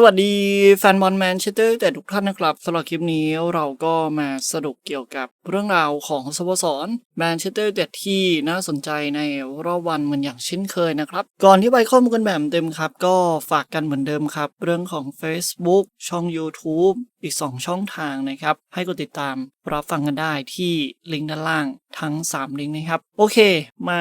สวัสดีแฟนบอลแมนเชสเตอร์แต่ทุกท่านนะครับสำหรับคลิปนี้เราก็มาสรุปเกี่ยวกับเรื่องราวของสโมสรแมนเชสเตอร์แต่ที่น่าสนใจในรอบวันเหมือนอย่างเช่นเคยนะครับ ก่อนที่ไปข้อมูลกันแบบเต็มครับ ก็ฝากกันเหมือนเดิมครับ เรื่องของ Facebook ช่อง YouTube อีก 2 ช่องทางนะครับ ให้กดติดตามรับฟังกันได้ที่ลิงก์ด้านล่างทั้ง 3 ลิงก์นะครับ โอเค มา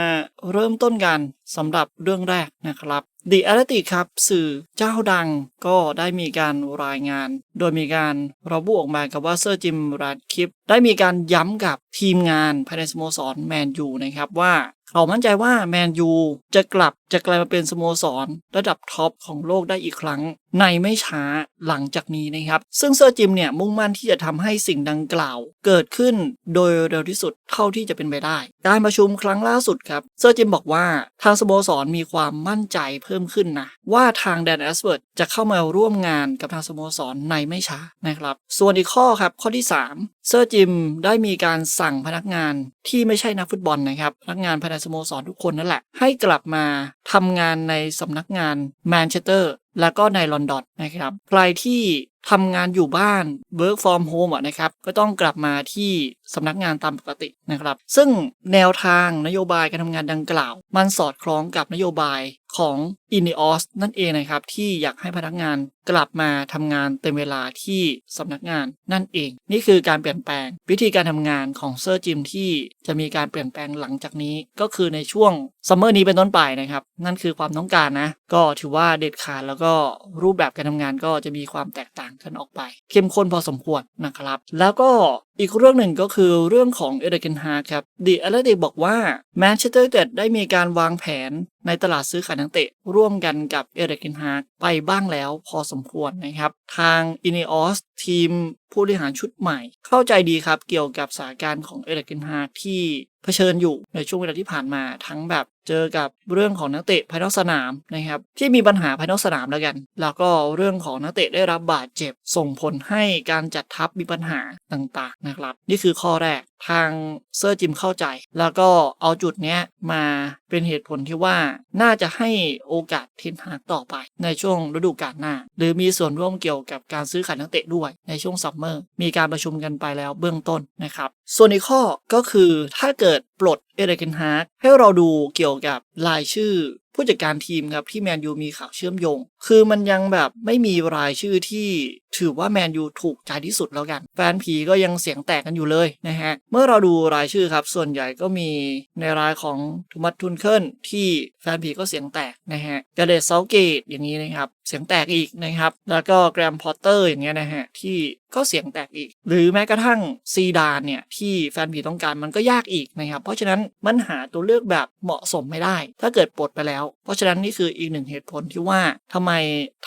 เริ่มต้นกันสำหรับเรื่องแรกนะครับ The Athletic ครับสื่อเจ้าดังก็ได้มีการรายงาน โดยมีการระบุออกมากับว่าเซอร์จิมรัดคลิป ได้มีการย้ำกับทีมงานภายในสโมสรแมนยูนะครับว่า เขามั่นใจว่าแมนยูจะกลับจะกลายมาเป็นสโมสร ระดับท็อปของโลกได้อีกครั้ง ในไม่ช้าหลังจากนี้นะครับ ซึ่งเซอร์จิมเนี่ยมุ่งมั่นที่จะทำให้สิ่งดังกล่าว เกิดขึ้นโดยเร็วที่สุดเท่าที่จะเป็นไปได้ การประชุมครั้งล่าสุดครับ เซอร์จิมบอกว่าทางสโมสรมีความมั่นใจเพิ่มขึ้นนะ ว่าทางแดนแอสเวิร์ดจะเข้ามาร่วมงานกับทางสโมสรในไม่ช้านะครับ ส่วนอีกข้อครับข้อที่ 3 เซอร์จิมได้มีการสั่งพนักงานที่ไม่ใช่นักฟุตบอลนะครับ พนักงานภายในสโมสรทุกคนนั่นแหละ ให้กลับมาทำงานในสำนักงานแมนเชสเตอร์ แล้วก็ในลอนดอนนะครับ ใครที่ทำงานอยู่บ้าน work from home อะนะครับ ก็ต้องกลับมาที่สำนักงานตามปกตินะครับ ซึ่งแนวทางนโยบายการทำงานดังกล่าว มันสอดคล้องกับนโยบายของ i n e o s นั่นเองนะครับ ที่อยากให้พนักงานกลับมาทำงานเต็มเวลาที่สำนักงานนั่นเอง นี่คือการเปลี่ยนแปลง วิธีการทำงานของเซอร์จิมที่จะมีการเปลี่ยนแปลงหลังจากนี้ ก็คือในช่วง ซัมเมอร์นี้เป็นต้นไปนะครับ นั่นคือความต้องการนะ ก็ถือว่าเด็ดขาดแล้วก็รูปแบบการทำงานก็จะมีความแตกต่างกันออกไป เข้มข้นพอสมควรนะครับ แล้วก็ อีกเรื่องหนึ่งก็คือเรื่องของเอเดเกนฮาครับดีอ t ลติบอกว่าแมนเชสเตอร์ยูไนเต็ดได้มีการวางแผนในตลาดซื้อขายนักเตะ ร่วมกันกับเอเดเกนฮาไปบ้างแล้วพอสมควรนะครับ ทางอิน e ออสทีมผู้บริหารชุดใหม่ เข้าใจดีครับเกี่ยวกับสถานการณ์ของเอเดเกนฮาที่เผชิญอยู่ในช่วงเวลาที่ผ่านมาทั้งแบบเจอกับเรื่องของนักเตะภายนอกสนามนะครับที่มีปัญหาภายนอกสนามแล้วกัน แล้วก็เรื่องของนักเตะได้รับบาดเจ็บส่งผลให้การจัดทัพมีปัญหา ต่างๆนะครับ นี่คือข้อแรกทางเซอร์จิมเข้าใจ แล้วก็เอาจุดนี้มาเป็นเหตุผลที่ว่าน่าจะให้โอกาสเทนฮากต่อไป ในช่วงฤดูกาลหน้า หรือมีส่วนร่วมเกี่ยวกับการซื้อขายนักเตะด้วยในช่วงซัมเมอร์มีการประชุมกันไปแล้วเบื้องต้นนะครับ ส่วนอีกข้อก็คือถ้าเกิดปลดเอเดนฮาร์ให้เราดูเกี่ยวกับรายชื่อ ผู้จัดการทีมครับที่แมนยูมีข่าวเชื่อมโยง คือมันยังแบบไม่มีรายชื่อที่ถือว่าแมนยูถูกใจที่สุดแล้วกัน แฟนผีก็ยังเสียงแตกกันอยู่เลยนะฮะ เมื่อเราดูรายชื่อครับ ส่วนใหญ่ก็มีในรายของทูมัตทุนเคิลที่แฟนผีก็เสียงแตกนะฮะกาเดตเซาเกตอย่างนี้นะครับ เสียงแตกอีกนะครับ แล้วก็แกรมพอตเตอร์อย่างเงี้ยนะฮะที่ก็เสียงแตกอีก หรือแม้กระทั่งซีดานเนี่ยที่แฟนผีต้องการมันก็ยากอีกนะครับ เพราะฉะนั้นมันหาตัวเลือกแบบเหมาะสมไม่ได้ ถ้าเกิดปลดไปแล้ว เพราะฉะนั้นนี่คืออีกหนึ่งเหตุผลที่ว่าทำไม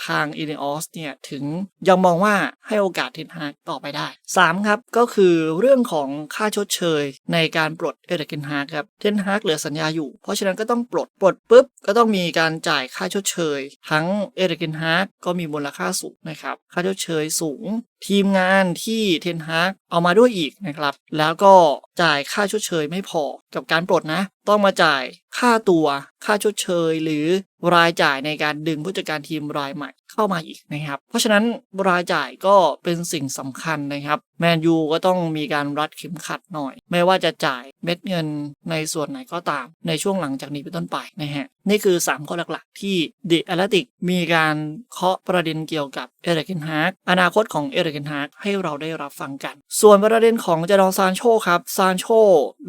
ทางอินออสเนี่ยถึงยังมองว่าให้โอกาสเทนฮากต่อไปได้ 3 ครับ ก็คือเรื่องของค่าชดเชยในการปลดเอเดเกนฮากครับเทนฮากเหลือสัญญาอยู่ เพราะฉะนั้นก็ต้องปลดปลดปุ๊บก็ต้องมีการจ่ายค่าชดเชย ทั้งเอเดเกนฮากก็มีมูลค่าสูงนะครับค่าชดเชยสูง ทีมงานที่เทนฮากเอามาด้วยอีกนะครับ แล้วก็จ่ายค่าชดเชยไม่พอกับการปลดนะ ต้องมาจ่ายค่าตัว ค่าชดเชย หรือรายจ่ายในการดึงผู้จัดการทีมรายใหม่เข้ามาอีกนะครับ เพราะฉะนั้นรายจ่ายก็เป็นสิ่งสำคัญนะครับ แมนยูก็ต้องมีการรัดเข็มขัดหน่อย ไม่ว่าจะจ่ายเม็ดเงินในส่วนไหนก็ตาม ในช่วงหลังจากนี้เป็นต้นไปนะฮะ นี่คือ 3 ข้อหลักๆ ที่เดิแอตติกมีการเคาะประเด็นเกี่ยวกับเอเดกินฮาร์กอนาคตของเอเดกินฮาร์กให้เราได้รับฟังกัน ส่วนประเด็นของจารองซานโชครับซานโช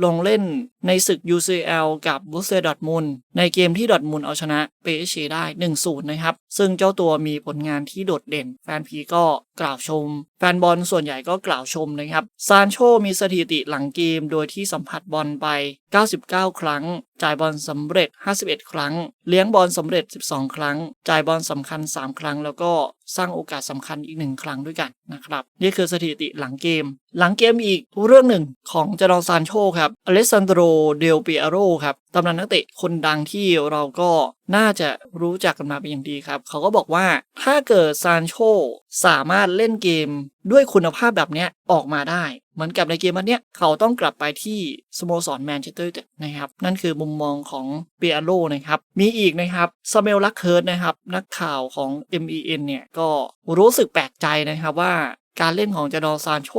ลงเล่นในศึก UCL กับบุสเซดอทมุนในเกมที่ดอทมุนเอาชนะเปเชได้ 1-0 นะครับ ซึ่งเจ้าตัวมีผลงานที่โดดเด่น แฟนพีก็ กล่าวชม แฟนบอลส่วนใหญ่ก็กล่าวชมนะครับ ซานโชมีสถิติหลังเกมโดยที่สัมผัสบอลไป 99 ครั้ง จ่ายบอลสำเร็จ 51 ครั้ง เลี้ยงบอลสำเร็จ 12 ครั้ง จ่ายบอลสำคัญ 3 ครั้ง แล้วก็สร้างโอกาสสำคัญอีกหนึ่งครั้งด้วยกันนะครับ นี่คือสถิติหลังเกม หลังเกมอีกเรื่องหนึ่งของจารองซานโชครับอเลสซานโดรเดลเปียโรครับตำนานนักเตะคนดังที่เราก็น่าจะรู้จักกันมาเป็นอย่างดีครับ เขาก็บอกว่าถ้าเกิดซานโชสามารถเล่นเกมด้วยคุณภาพแบบนี้ออกมาได้ เหมือนกับในเกมวันเนี้ยเขาต้องกลับไปที่สโมสรแมนเชสเตอร์นะครับ นั่นคือมุมมองของเปียโรนะครับ มีอีกนะครับสเมลลักเคิร์ดนะครับ นักข่าวของ MEN เนี่ยก็รู้สึกแปลกใจนะครับว่า การเล่นของจดอนซานโช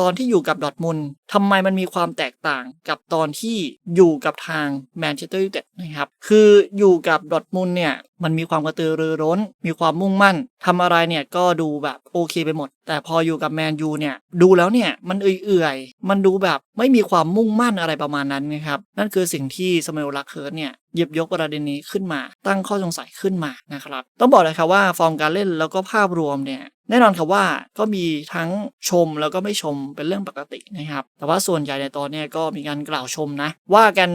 ตอนที่อยู่กับดอทมุนทำไมมันมีความแตกต่างกับตอนที่อยู่กับทางแมนเชสเตอร์ยูไนเต็ดนะครับ คืออยู่กับดอทมุนเนี่ยมันมีความกระตือรือร้น มีความมุ่งมั่นทำอะไรเนี่ยก็ดูแบบโอเคไปหมด แต่พออยู่กับแมนยูเนี่ยดูแล้วเนี่ยมันเอื่อยๆ มันดูแบบไม่มีความมุ่งมั่นอะไรประมาณนั้นนะครับ นั่นคือสิ่งที่สเมลลักเคิร์ดเนี่ยหยิบยกประเด็นนี้ขึ้นมา ตั้งข้อสงสัยขึ้นมานะครับ ต้องบอกเลยครับว่าฟอร์มการเล่นแล้วก็ภาพรวมเนี่ยแน่นอนครับว่าก็มีทั้งชมแล้วก็ไม่ชมเป็นเรื่องปกตินะครับ แต่ว่าส่วนใหญ่ในตอนเนี้ยก็มีการกล่าวชมนะ ว่ากัน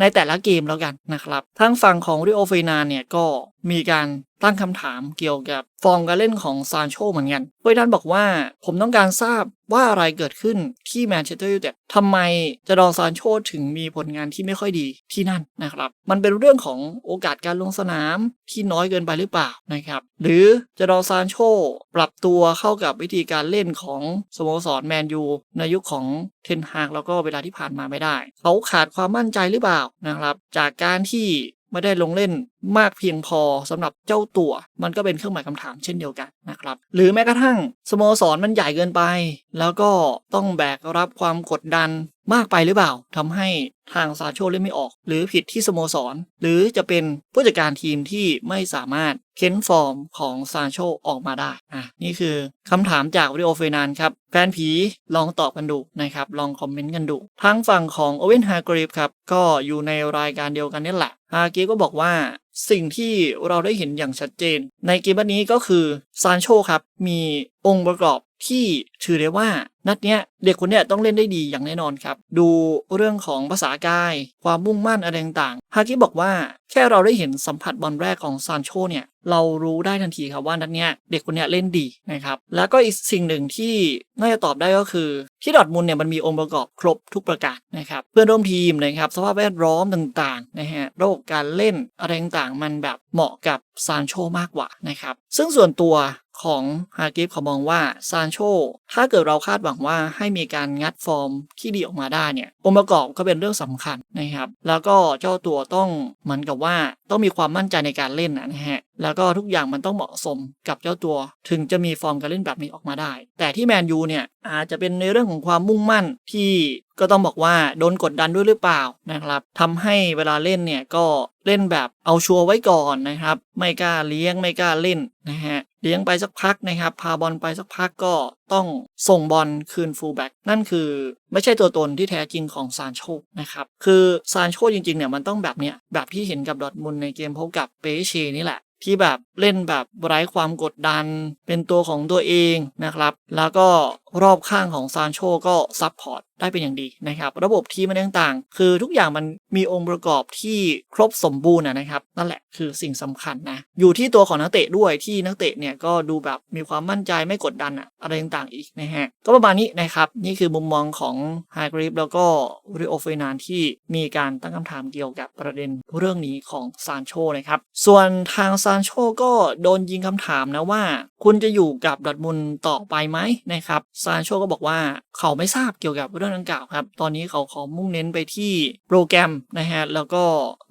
ในแต่ละเกมแล้วกันนะครับ ทั้งฝั่งของริโอเฟนานเนี่ยก็ มีการตั้งคำถามเกี่ยวกับฟอร์มการเล่นของซานโชเหมือนกันเฟยดันบอกว่าผมต้องการทราบว่าอะไรเกิดขึ้นที่แมนเชสเตอร์ยูไนเต็ดทำไมจะดองซานโชถึงมีผลงานที่ไม่ค่อยดีที่นั่นนะครับ มันเป็นเรื่องของโอกาสการลงสนามที่น้อยเกินไปหรือเปล่านะครับ หรือจะดองซานโชปรับตัวเข้ากับวิธีการเล่นของสโมสรแมนยูในยุคของเทนฮากแล้วก็เวลาที่ผ่านมาไม่ได้ เขาขาดความมั่นใจหรือเปล่านะครับ จากการที่ไม่ได้ลงเล่น มากเพียงพอสำหรับเจ้าตัว มันก็เป็นเครื่องหมายคำถามเช่นเดียวกันนะครับหรือแม้กระทั่งสโมสรมันใหญ่เกินไป แล้วก็ต้องแบกรับความกดดันมากไปหรือเปล่าทำให้ทางซาโชเล่นไม่ออก หรือผิดที่สโมสร หรือจะเป็นผู้จัดการทีมที่ไม่สามารถเค้นฟอร์มของซาโชออกมาได้อะนี่คือคำถามจากวิดีโอเฟนานครับ แฟนผีลองตอบกันดูนะครับ ลองคอมเมนต์กันดู ทางฝั่งของโอเวนฮากรีฟครับ ก็อยู่ในรายการเดียวกันนี่แหละฮากรีฟก็บอกว่าสิ่งที่เราได้เห็นอย่างชัดเจน ในเกมนี้ก็คือซานโชครับ มีองค์ประกอบที่ถือได้ว่านัดเนี้ยเด็กคนเนี้ยต้องเล่นได้ดีอย่างแน่นอนครับ ดูเรื่องของภาษากาย ความมุ่งมั่นอะไรต่างๆฮากิบอกว่าแค่เราได้เห็นสัมผัสบอลแรกของซานโชเนี่ยเรารู้ได้ทันทีครับว่านัดเนี้ยเด็กคนเนี้ยเล่นดีนะครับแล้วก็อีกสิ่งหนึ่งที่น่าจะตอบได้ก็คือ ที่ดอทมุนเนี่ยมันมีองค์ประกอบครบทุกประการนะครับเพื่อนร่วมทีมนะครับสภาพแวดล้อมต่างๆนะฮะโรคการเล่นอะไรต่างๆมันแบบเหมาะกับซานโชมากกว่านะครับซึ่งส่วนตัว ของฮากิฟเขามองว่าซานโชถ้าเกิดเราคาดหวังว่าให้มีการงัดฟอร์มที่ดีออกมาได้เนี่ยองค์ประกอบก็เป็นเรื่องสำคัญนะครับ แล้วก็เจ้าตัวต้องเหมือนกับว่าต้องมีความมั่นใจในการเล่นนะฮะแล้วก็ทุกอย่างมันต้องเหมาะสมกับเจ้าตัว ถึงจะมีฟอร์มการเล่นแบบนี้ออกมาได้ แต่ที่แมนยูเนี่ยอาจจะเป็นในเรื่องของความมุ่งมั่นที่ก็ต้องบอกว่าโดนกดดันด้วยหรือเปล่านะครับทำให้เวลาเล่นเนี่ยก็เล่นแบบเอาชัวร์ไว้ก่อนนะครับ ไม่กล้าเลี้ยงไม่กล้าเล่นนะฮะเลี้ยงไปสักพักนะครับ พาบอลไปสักพักก็ต้องส่งบอลคืนฟูลแบ็กนั่นคือไม่ใช่ตัวตนที่แท้จริงของซานโชนะครับคือซานโชจริงๆเนี่ยมันต้องแบบเนี้ยแบบที่เห็นกับดอทมุนในเกมพบกับเปเชนี่แหละที่แบบเล่นแบบไร้ความกดดัน เป็นตัวของตัวเองนะครับ แล้วก็รอบข้างของซานโชก็ซับพอร์ตได้เป็นอย่างดีนะครับ ระบบทีมมันต่างๆ คือทุกอย่างมันมีองค์ประกอบที่ครบสมบูรณ์นะครับ นั่นแหละคือสิ่งสำคัญนะอยู่ที่ตัวของนักเตะด้วยที่นักเตะเนี่ยก็ดูแบบมีความมั่นใจไม่กดดันอะอะไรต่างๆอีกนะฮะก็ประมาณนี้นะครับ นี่คือมุมมองของไฮกริฟแล้วก็ริโอเฟนานที่มีการตั้งคำถามเกี่ยวกับประเด็นเรื่องนี้ของซานโชนะครับส่วนทางซานโชก็โดนยิงคำถามนะว่า คุณจะอยู่กับดอทมุนต่อไปไหมนะครับซานโชก็บอกว่าเขาไม่ทราบเกี่ยวกับเรื่องดังกล่าวครับ ตอนนี้เขาขอมุ่งเน้นไปที่โปรแกรมนะฮะแล้วก็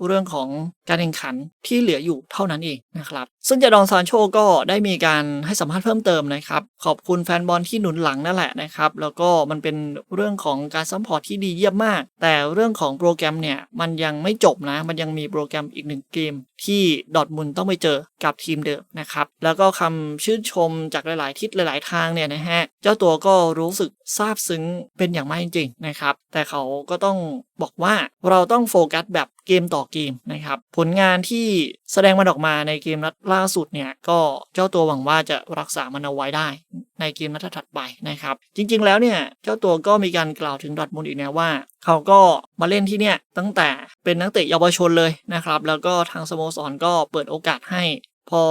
เรื่องของการแข่งขันที่เหลืออยู่เท่านั้นเองนะครับ ซึ่งจาดองซานโชก็ได้มีการให้สัมภาษณ์เพิ่มเติมนะครับ ขอบคุณแฟนบอลที่หนุนหลังนั่นแหละนะครับ แล้วก็มันเป็นเรื่องของการซัพพอร์ตที่ดีเยี่ยมมาก แต่เรื่องของโปรแกรมเนี่ยมันยังไม่จบนะ มันยังมีโปรแกรมอีกหนึ่งเกม ที่ดอทมุนต้องไปเจอกับทีมเดิมนะครับ แล้วก็คำชื่นชมจากหลาย ๆ ทิศหลาย ๆ ทางเนี่ยนะฮะเจ้าตัวก็รู้สึกซาบซึ้งเป็นอย่างมากจริง ๆ นะครับ แต่เขาก็ต้องบอกว่าเราต้องโฟกัสแบบเกมต่อเกมนะครับ ผลงานที่แสดงมันออกมาในเกมนัดล่าสุดเนี่ย ก็เจ้าตัวหวังว่าจะรักษามันเอาไว้ได้ในเกมนัดถัดไปนะครับ จริง ๆ แล้วเนี่ย เจ้าตัวก็มีการกล่าวถึงดอทมุนอีกนะว่า เขาก็มาเล่นที่เนี่ยตั้งแต่เป็นนักเตะเยาวชนเลยนะครับ แล้วก็ทางสโมสรก็เปิดโอกาสให้ พอ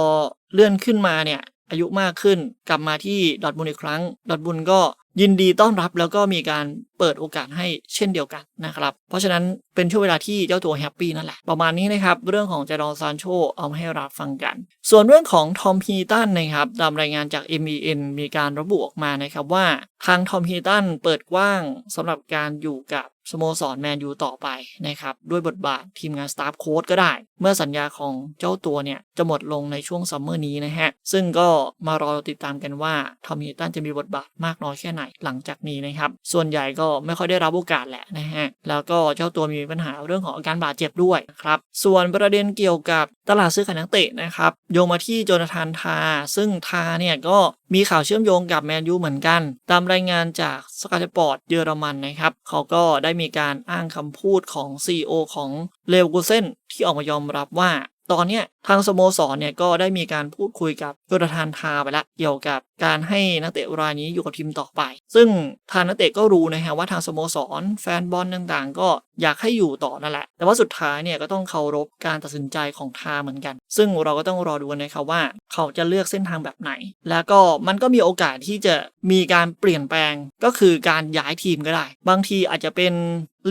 เลื่อนขึ้นมาเนี่ย อายุมากขึ้นกลับมาที่ดอทบุนอีกครั้ง ดอทบุนก็ยินดีต้อนรับแล้วก็มีการ เปิดโอกาสให้เช่นเดียวกันนะครับเพราะฉะนั้นเป็นช่วงเวลาที่เจ้าตัวแฮปปี้นั่นแหละ ประมาณนี้นะครับ เรื่องของเจดอนซานโชเอามาให้รับฟังกัน ส่วนเรื่องของทอมฮีตันนะครับตามรายงานจาก MEN มีการระบุออกมานะครับว่าทางทอมฮีตันเปิดกว้างสำหรับการอยู่กับสโมสรแมนยูต่อไปนะครับ ด้วยบทบาททีมงานสตาฟโค้ดก็ได้ เมื่อสัญญาของเจ้าตัวเนี่ย จะหมดลงในช่วงซัมเมอร์นี้นะฮะ ซึ่งก็มารอติดตามกันว่าทอมฮีตันจะมีบทบาทมากน้อยแค่ไหนหลังจากนี้นะครับ ส่วนใหญ่ก็ไม่ค่อยได้รับโอกาสแหละนะฮะ แล้วก็เจ้าตัวมีปัญหาเรื่องของอาการบาดเจ็บด้วยครับ ส่วนประเด็นเกี่ยวกับตลาดซื้อขายนักเตะนะครับ โยงมาที่โจนาธานทา ซึ่งทาเนี่ยก็มีข่าวเชื่อมโยงกับแมนยูเหมือนกัน ตามรายงานจากสกา t ปอร์ตเยอรมันนะครับ เขาก็ได้มีการอ้างคำพูดของ CEO ของเลวกูเซนที่ออกมายอมรับว่า ตอนเนี้ย ทางสโมสรเนี่ยก็ได้มีการพูดคุยกับโจนาธานทาไปแล้วเกี่ยวกับการให้นักเตะรายนี้อยู่กับทีมต่อไป ซึ่งทางนักเตะก็รู้นะฮะว่าทางสโมสร แฟนบอลต่างๆ ก็อยากให้อยู่ต่อนั่นแหละ แต่ว่าสุดท้ายเนี่ยก็ต้องเคารพการตัดสินใจของทาเหมือนกัน ซึ่งเราก็ต้องรอดูนะครับว่าเขาจะเลือกเส้นทางแบบไหน แล้วก็มันก็มีโอกาสที่จะมีการเปลี่ยนแปลงก็คือการย้ายทีมก็ได้ บางทีอาจจะเป็น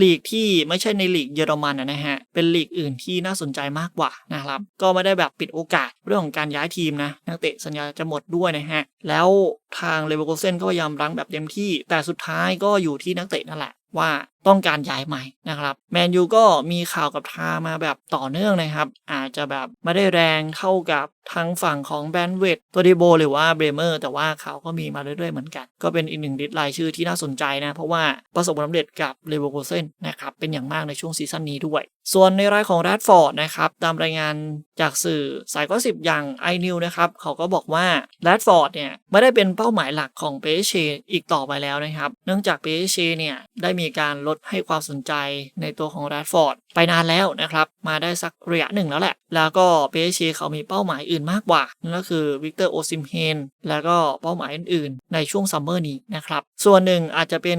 ลีกที่ไม่ใช่ในลีกเยอรมันนะนะฮะเป็นลีกอื่นที่น่าสนใจมากกว่านะครับก็ไม่ได้แบบปิดโอกาสเรื่องของการย้ายทีมนะนักเตะสัญญาจะหมดด้วยนะฮะ แล้วทางเลเวอร์โกเซนก็พยายามรั้งแบบเต็มที่ แต่สุดท้ายก็อยู่ที่นักเตะนั่นแหละว่า ต้องการย้ายใหม่นะครับแมนยูก็มีข่าวกับทามาแบบต่อเนื่องนะครับ อาจจะแบบไม่ได้แรงเท่ากับทางฝั่งของแบนเวตตัวดีโบหรือว่าเบรเมอร์แต่ว่าเขาก็มีมาเรื่อยๆเหมือนกัน ก็เป็นอีกหนึ่งดิสรายชื่อที่น่าสนใจนะ เพราะว่าประสบความสำเร็จกับเลเวอร์คูเซนนะครับเป็นอย่างมากในช่วงซีซั่นนี้ด้วย ส่วนในรายของแรดฟอร์ดนะครับตามรายงานจากสื่อสายก็สิบอย่างไอนิวนะครับเขาก็บอกว่าแรดฟอร์ดเนี่ยไม่ได้เป็นเป้าหมายหลักของเปเชอีกต่อไปแล้วนะครับ เนื่องจากเปเชเนี่ยได้มีการลดให้ความสนใจในตัวของแรดฟอร์ดไปนานแล้วนะครับ มาได้สักระยะหนึ่งแล้วแหละ แล้วก็เปเชเขามีเป้าหมายอื่นมากกว่า นั่นก็คือวิกเตอร์โอซิมเฮนแล้วก็เป้าหมายอื่นๆ ในช่วงซัมเมอร์นี้นะครับ ส่วนหนึ่งอาจจะเป็น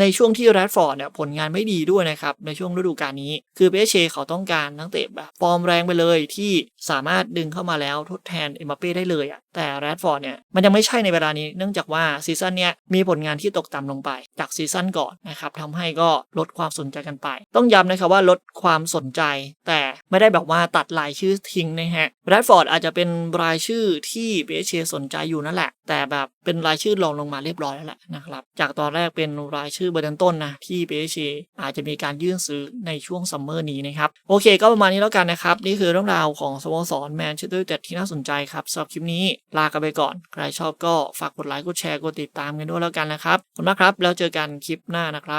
ในช่วงที่แรดฟอร์ดเนี่ยผลงานไม่ดีด้วยนะครับ ในช่วงฤดูกาลนี้ คือเปเชเขาต้องการนักเตะแบบฟอร์มแรงไปเลยที่สามารถดึงเข้ามาแล้วทดแทนเอ็มบัปเป้ได้เลยอะแต่แรดฟอร์ดเนี่ยมันยังไม่ใช่ในเวลานี้เนื่องจากว่าซีซั่นเนี้ยมีผลงานที่ตกต่ำลงไปจากซีซั่นก่อนนะครับทำให้ก็ลดความสนใจกันไป ต้องย้ำนะครับว่าลดความสนใจ แต่ไม่ได้แบบว่าตัดรายชื่อทิ้งนะฮะแรดฟอร์ดอาจจะเป็นรายชื่อที่เปเชสนใจอยู่นั่นแหละ แต่แบบเป็นรายชื่อรองลงมาเรียบร้อยแล้วแหละนะครับจากตอนแรกเป็นรายชื่อเบอร์ต้นนะที่เปเชอาจจะมีการยื่นซื้อในช่วงซัมเมอร์นี้นะครับโอเค ก็ประมาณนี้แล้วกันนะครับนี่คือเรื่องราวของสโมสรแมนเชสเตอร์ยูไนเต็ดที่น่าสนใจครับสำหรับคลิปนี้ลากันไปก่อน ใครชอบก็ฝากกดไลค์กดแชร์กดติดตามกันด้วยแล้วกันนะครับขอบคุณมากครับแล้วเจอกันคลิปหน้านะครับ